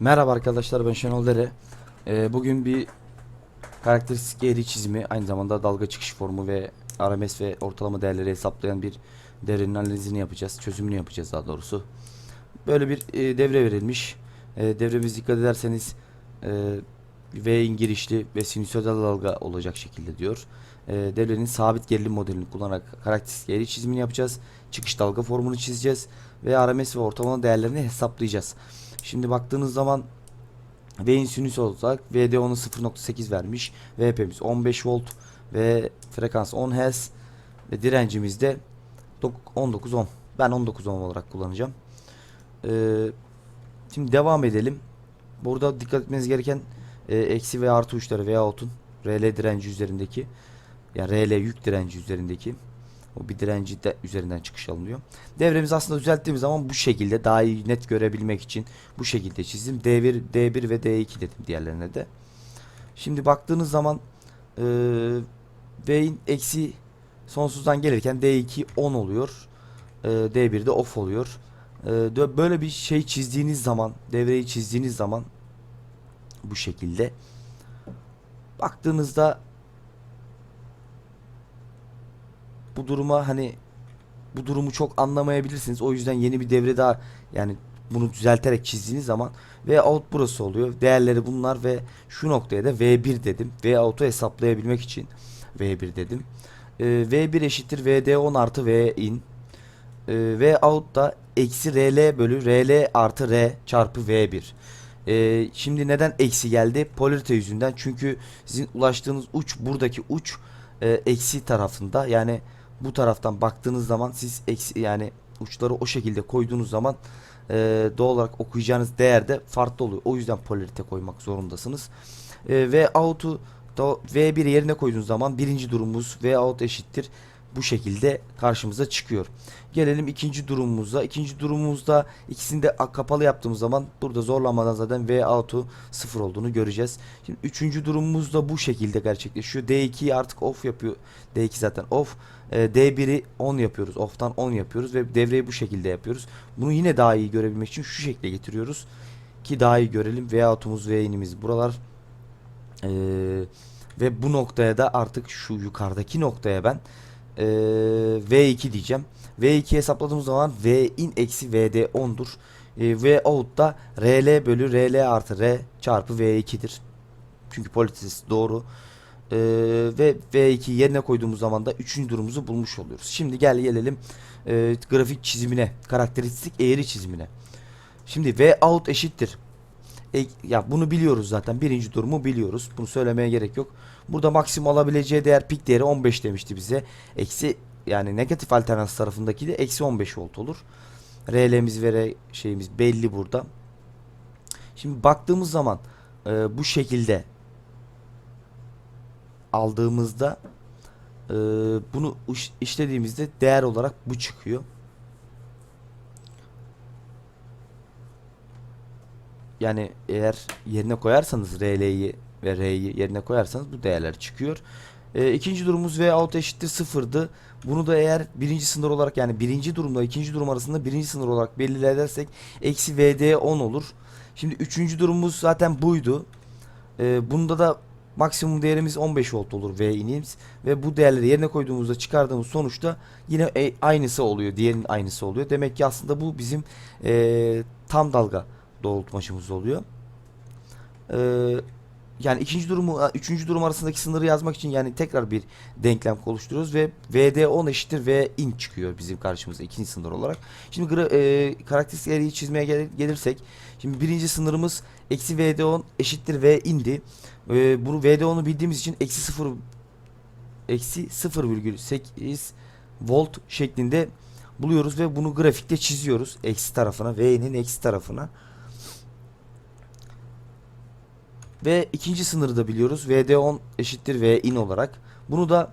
Merhaba arkadaşlar ben Şenol Dere. Ee, bugün bir karakteristik eğri çizimi aynı zamanda dalga çıkış formu ve RMS ve ortalama değerleri hesaplayan bir devrenin analizini yapacağız. Çözümünü yapacağız daha doğrusu. Böyle bir e, devre verilmiş. E, devremiz dikkat ederseniz e, V'in girişli ve sinüsoidal dalga olacak şekilde diyor. E, devrenin sabit gerilim modelini kullanarak karakteristik eğri çizimini yapacağız. Çıkış dalga formunu çizeceğiz ve RMS ve ortalama değerlerini hesaplayacağız. Şimdi baktığınız zaman V'in sinüs olacak. VD onu 0.8 vermiş. VP'miz 15 volt ve frekans 10 Hz ve direncimiz de 19 ohm. Ben 19 ohm olarak kullanacağım. Ee, şimdi devam edelim. Burada dikkat etmeniz gereken e, eksi ve artı uçları veyahut'un RL direnci üzerindeki yani RL yük direnci üzerindeki o bir direnci de üzerinden çıkış alınıyor. Devremizi aslında düzelttiğimiz zaman bu şekilde daha iyi net görebilmek için bu şekilde çizdim. D1, D1 ve D2 dedim diğerlerine de. Şimdi baktığınız zaman e, eksi sonsuzdan gelirken D2 10 oluyor. E, D1 de off oluyor. E, böyle bir şey çizdiğiniz zaman, devreyi çizdiğiniz zaman bu şekilde baktığınızda bu duruma hani bu durumu çok anlamayabilirsiniz. O yüzden yeni bir devre daha yani bunu düzelterek çizdiğiniz zaman V out burası oluyor. Değerleri bunlar ve şu noktaya da V1 dedim. V out'u hesaplayabilmek için V1 dedim. Ee, V1 eşittir VD10 artı V in. Ee, V out da eksi RL bölü RL artı R çarpı V1. Ee, şimdi neden eksi geldi? Polarite yüzünden. Çünkü sizin ulaştığınız uç buradaki uç e, eksi tarafında. Yani bu taraftan baktığınız zaman siz eksi yani uçları o şekilde koyduğunuz zaman e, doğal olarak okuyacağınız değer de farklı oluyor. O yüzden polarite koymak zorundasınız. E, ve out'u da V1 yerine koyduğunuz zaman birinci durumumuz V out eşittir. Bu şekilde karşımıza çıkıyor. Gelelim ikinci durumumuza. İkinci durumumuzda ikisini de kapalı yaptığımız zaman burada zorlanmadan zaten V out'u sıfır olduğunu göreceğiz. Şimdi üçüncü durumumuz da bu şekilde gerçekleşiyor. D2'yi artık off yapıyor. D2 zaten off. E, D1'i 10 yapıyoruz. Off'tan 10 yapıyoruz ve devreyi bu şekilde yapıyoruz. Bunu yine daha iyi görebilmek için şu şekilde getiriyoruz. Ki daha iyi görelim. V out'umuz V inimiz buralar. E, ve bu noktaya da artık şu yukarıdaki noktaya ben e, V2 diyeceğim. V2 hesapladığımız zaman V in eksi VD 10'dur. E, V out da RL bölü RL artı R çarpı V2'dir. Çünkü politesi doğru. Ee, ve V2 yerine koyduğumuz zaman da üçüncü durumumuzu bulmuş oluyoruz. Şimdi gel gelelim e, grafik çizimine, karakteristik eğri çizimine. Şimdi V out eşittir. E, ya bunu biliyoruz zaten. Birinci durumu biliyoruz. Bunu söylemeye gerek yok. Burada maksimum alabileceği değer pik değeri 15 demişti bize. Eksi yani negatif alternans tarafındaki de eksi 15 volt olur. RL'miz ve R şeyimiz belli burada. Şimdi baktığımız zaman e, bu şekilde aldığımızda e, bunu iş- işlediğimizde değer olarak bu çıkıyor. Yani eğer yerine koyarsanız RL'yi ve R'yi yerine koyarsanız bu değerler çıkıyor. E, ikinci durumumuz V out eşittir sıfırdı. Bunu da eğer birinci sınır olarak yani birinci durumla ikinci durum arasında birinci sınır olarak belirlersek eksi VD 10 olur. Şimdi üçüncü durumumuz zaten buydu. E, bunda da maksimum değerimiz 15 volt olur V inimiz ve bu değerleri yerine koyduğumuzda çıkardığımız sonuçta yine e, aynısı oluyor. Diğerinin aynısı oluyor. Demek ki aslında bu bizim e, tam dalga doğrultmacımız oluyor. E, yani ikinci durumu, üçüncü durum arasındaki sınırı yazmak için yani tekrar bir denklem oluşturuyoruz ve VD10 eşittir V in çıkıyor bizim karşımıza ikinci sınır olarak. Şimdi e, karakteristik eğriyi çizmeye gel- gelirsek, şimdi birinci sınırımız eksi VD10 eşittir V indi. E, bunu VD10'u bildiğimiz için eksi 0 eksi 0,8 volt şeklinde buluyoruz ve bunu grafikte çiziyoruz eksi tarafına V'nin eksi tarafına. Ve ikinci sınırı da biliyoruz. VD10 eşittir V in olarak. Bunu da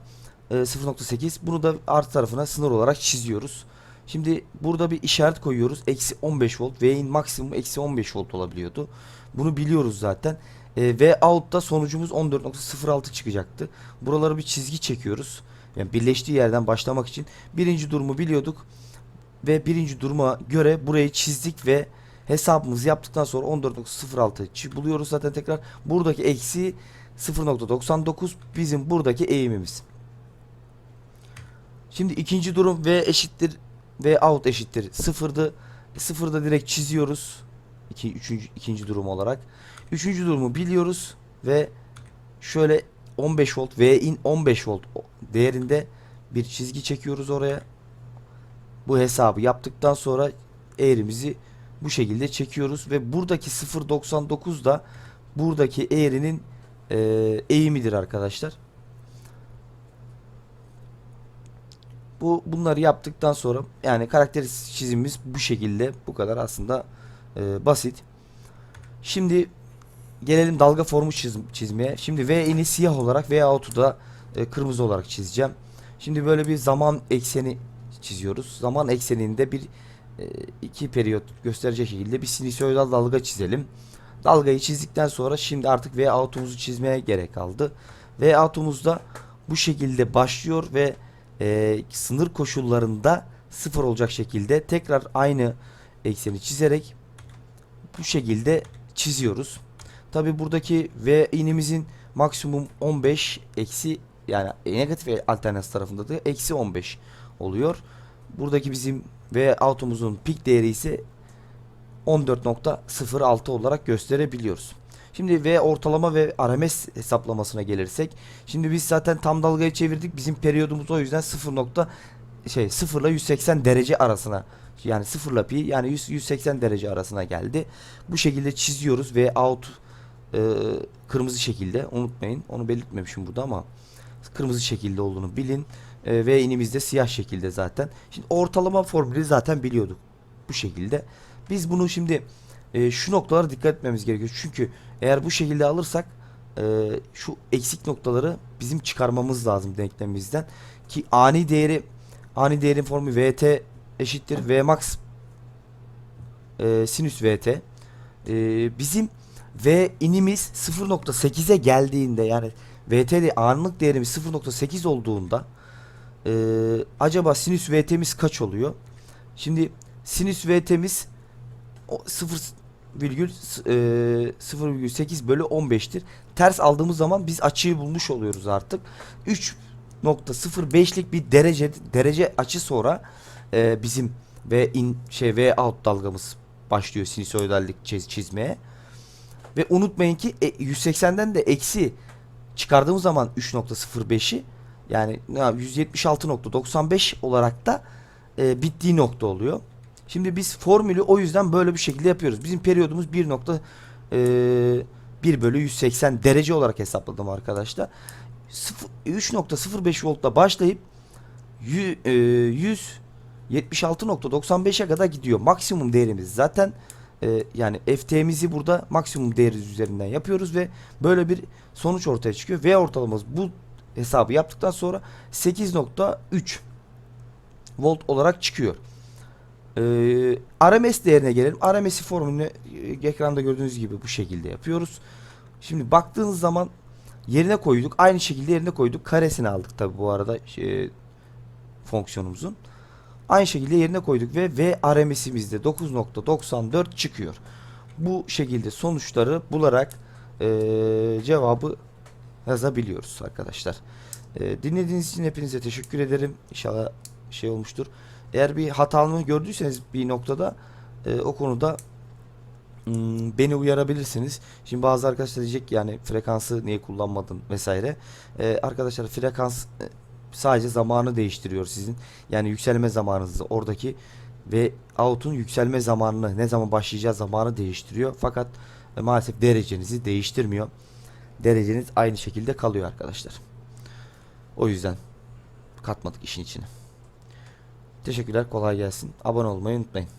e, 0.8 bunu da artı tarafına sınır olarak çiziyoruz. Şimdi burada bir işaret koyuyoruz. Eksi 15 volt. V in maksimum eksi 15 volt olabiliyordu. Bunu biliyoruz zaten. E, V out'ta sonucumuz 14.06 çıkacaktı. Buraları bir çizgi çekiyoruz. Yani birleştiği yerden başlamak için birinci durumu biliyorduk ve birinci duruma göre burayı çizdik ve hesabımızı yaptıktan sonra 14.06 çi- buluyoruz zaten tekrar. Buradaki eksi 0.99 bizim buradaki eğimimiz. Şimdi ikinci durum V eşittir V out eşittir sıfırdı. E, Sıfırda direkt çiziyoruz. İki, üçüncü, ikinci durum olarak. Üçüncü durumu biliyoruz ve şöyle 15 volt V in 15 volt değerinde bir çizgi çekiyoruz oraya. Bu hesabı yaptıktan sonra eğrimizi bu şekilde çekiyoruz ve buradaki 0.99 da buradaki eğrinin e, eğimidir arkadaşlar. Bu bunları yaptıktan sonra yani karakteristik çizimimiz bu şekilde bu kadar aslında e, basit. Şimdi gelelim dalga formu çiz- çizmeye. Şimdi V ini siyah olarak V out'u da e, kırmızı olarak çizeceğim. Şimdi böyle bir zaman ekseni çiziyoruz. Zaman ekseninde bir iki periyot gösterecek şekilde bir sinüsoidal dalga çizelim. Dalgayı çizdikten sonra şimdi artık V out'umuzu çizmeye gerek kaldı. V out'umuz da bu şekilde başlıyor ve e, sınır koşullarında sıfır olacak şekilde tekrar aynı ekseni çizerek bu şekilde çiziyoruz. Tabi buradaki V inimizin maksimum 15 eksi yani negatif alternatif tarafında da eksi 15 oluyor. Buradaki bizim V automuzun pik değeri ise 14.06 olarak gösterebiliyoruz. Şimdi V ortalama ve RMS hesaplamasına gelirsek şimdi biz zaten tam dalgayı çevirdik. Bizim periyodumuz o yüzden 0. nokta şey 0 ile 180 derece arasına yani 0 ile pi yani 100 180 derece arasına geldi. Bu şekilde çiziyoruz ve out e, kırmızı şekilde unutmayın. Onu belirtmemişim burada ama kırmızı şekilde olduğunu bilin. E, ve inimiz de siyah şekilde zaten. Şimdi ortalama formülü zaten biliyorduk. Bu şekilde. Biz bunu şimdi e, şu noktalara dikkat etmemiz gerekiyor. Çünkü eğer bu şekilde alırsak e, şu eksik noktaları bizim çıkarmamız lazım denklemimizden. Ki ani değeri ani değerin formu VT eşittir V max e, sinüs VT. E, bizim V inimiz 0.8'e geldiğinde yani VT de anlık değerimiz 0.8 olduğunda e, acaba sinüs VT'miz kaç oluyor? Şimdi sinüs VT'miz o 0 virgül e, 0,8 bölü 15'tir. Ters aldığımız zaman biz açıyı bulmuş oluyoruz artık. 3.05'lik bir derece derece açı sonra e, bizim V in şey V out dalgamız başlıyor sinüsoidallik çiz, çizmeye. Ve unutmayın ki e, 180'den de eksi çıkardığımız zaman 3.05'i yani ne yap- 176.95 olarak da e, bittiği nokta oluyor. Şimdi biz formülü o yüzden böyle bir şekilde yapıyoruz. Bizim periyodumuz 1 nokta e, 1 bölü 180 derece olarak hesapladım arkadaşlar. Sıfır- 3.05 voltla başlayıp yü- e, 176.95'e kadar gidiyor. Maksimum değerimiz zaten e, yani FT'mizi burada maksimum değeri üzerinden yapıyoruz ve böyle bir sonuç ortaya çıkıyor. V ortalamamız bu hesabı yaptıktan sonra 8.3 volt olarak çıkıyor. Ee, RMS değerine gelelim. RMS formülünü e, ekranda gördüğünüz gibi bu şekilde yapıyoruz. Şimdi baktığınız zaman yerine koyduk. Aynı şekilde yerine koyduk. Karesini aldık tabi bu arada şey, fonksiyonumuzun. Aynı şekilde yerine koyduk ve V RMS'imizde 9.94 çıkıyor. Bu şekilde sonuçları bularak e, cevabı yazabiliyoruz arkadaşlar. E, dinlediğiniz için hepinize teşekkür ederim. İnşallah şey olmuştur. Eğer bir hatamı gördüyseniz bir noktada e, o konuda hmm, beni uyarabilirsiniz. Şimdi bazı arkadaşlar diyecek yani frekansı niye kullanmadın vesaire. E, arkadaşlar frekans e, sadece zamanı değiştiriyor sizin. Yani yükselme zamanınızı oradaki ve out'un yükselme zamanını ne zaman başlayacağı zamanı değiştiriyor. Fakat e, maalesef derecenizi değiştirmiyor. Dereceniz aynı şekilde kalıyor arkadaşlar. O yüzden katmadık işin içine. Teşekkürler kolay gelsin. Abone olmayı unutmayın.